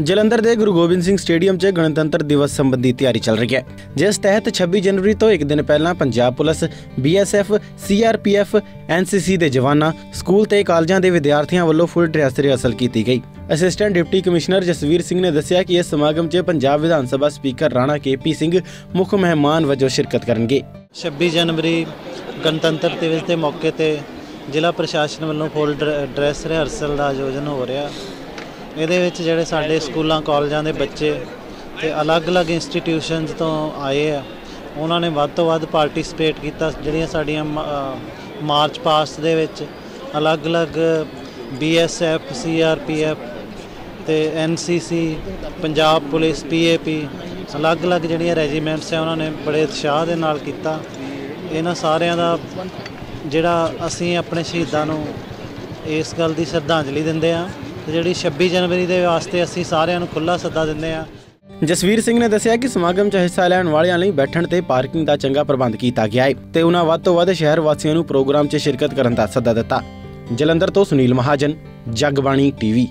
ਜਲੰਧਰ ਦੇ ਗੁਰੂ ਗੋਬਿੰਦ ਸਿੰਘ ਸਟੇਡੀਅਮ 'ਚ ਗਣਤੰਤਰ ਦਿਵਸ ਸੰਬੰਧੀ ਤਿਆਰੀ ਚੱਲ ਰਹੀ ਹੈ। ਜਿਸ ਤਹਿਤ 26 ਜਨਵਰੀ ਤੋਂ ਇੱਕ ਦਿਨ ਪਹਿਲਾਂ Punjab police BSF CRPF NCC ਦੇ ਜਵਾਨਾਂ, ਸਕੂਲ ਤੇ ਕਾਲਜਾਂ ਦੇ ਵਿਦਿਆਰਥੀਆਂ ਵੱਲੋਂ ਫੁੱਲ ਡਰੈਸ ਰਿਹਰਸਲ ਕੀਤੀ ਗਈ। Assistant deputy commissioner Jasvir Singh ਨੇ ਦੱਸਿਆ ਕਿ ਇਸ ਸਮਾਗਮ 'ਚ ਪੰਜਾਬ ਵਿਧਾਨ ਸਭਾ ਸਪੀਕਰ ਰਾਣਾ ਕੇਪੀ ਸਿੰਘ, ਮੁੱਖ ਮਹਿਮਾਨ ਵਜੋਂ ਸ਼ਿਰਕਤ ਕਰਨਗੇ। 26 ਜਨਵਰੀ ਗਣਤੰਤਰ ਦਿਵਸ ਦੇ ਮੌਕੇ ਤੇ ਜ਼ਿਲ੍ਹਾ ਪ੍ਰਸ਼ਾਸਨ ਵੱਲੋਂ ਫੁੱਲ ਡਰੈਸ ਰਿਹਰਸਲ ਦਾ ਆਯੋਜਨ ਹੋ ਰਿਹਾ। ਇਹਦੇ ਵਿੱਚ ਜਿਹੜੇ ਸਾਡੇ ਸਕੂਲਾਂ, ਕਾਲਜਾਂ ਦੇ ਬੱਚੇ ਤੇ ਅਲੱਗ-ਅਲੱਗ ਇੰਸਟੀਟਿਊਸ਼ਨਸ ਤੋਂ ਆਏ ਆ, ਉਹਨਾਂ ਨੇ ਵੱਧ ਤੋਂ ਵੱਧ ਪਾਰਟਿਸਿਪੇਟ ਕੀਤਾ ਜਿਹੜੀਆਂ ਸਾਡੀਆਂ ਮ- ਮਾਰਚ ਪਾਸਟ ਦੇ ਵਿੱਚ ਅਲੱਗ-ਅਲੱਗ ਬੀਐਸਐਫ ਸੀਆਰਪੀਐਫ ਤੇ ਐਨਸੀਸੀ ਪੰਜਾਬ ਪੁਲਿਸ ਪੀਏਪੀ ਅਲੱਗ-ਅਲੱਗ ਜਿਹੜੀਆਂ ਰੈਜੀਮੈਂਟਸ ਆ, ਉਹਨਾਂ ਨੇ ਬੜੇ ਉਤਸ਼ਾਹ ਦੇ ਨਾਲ ਕੀਤਾ। ਇਹਨਾਂ ਸਾਰਿਆਂ ਦਾ ਜਿਹੜਾ ਅਸੀਂ ਆਪਣੇ ਸ਼ਹੀਦਾਂ ਨੂੰ ਇਸ ਗੱਲ ਦੀ ਸ਼ਰਧਾਂਜਲੀ ਦਿੰਦੇ ਆ ਤੇ ਜਿਹੜੀ 26 ਜਨਵਰੀ ਦੇ ਵਾਸਤੇ ਅਸੀਂ ਸਾਰਿਆਂ ਨੂੰ ਖੁੱਲਾ ਸੱਦਾ ਦਿੰਦੇ ਆ ਜਸਵੀਰ ਸਿੰਘ ਨੇ ਦੱਸਿਆ ਕਿ ਸਮਾਗਮ 'ਚ ਹਿੱਸਾ ਲੈਣ ਵਾਲਿਆਂ ਲਈ ਬੈਠਣ ਤੇ ਪਾਰਕਿੰਗ ਦਾ ਚੰਗਾ ਪ੍ਰਬੰਧ ਕੀਤਾ ਗਿਆ ਹੈ ਤੇ ਉਹਨਾਂ ਵੱਧ ਤੋਂ ਵੱਧ ਸ਼ਹਿਰ ਵਾਸੀਆਂ ਨੂੰ ਪ੍ਰੋਗਰਾਮ 'ਚ ਸ਼ਿਰਕਤ ਕਰਨ ਦਾ ਸੱਦਾ ਦਿੱਤਾ। ਜਲੰਧਰ ਤੋਂ ਸੁਨੀਲ ਮਹਾਜਨ, ਜਗਬਾਣੀ ਟੀਵੀ।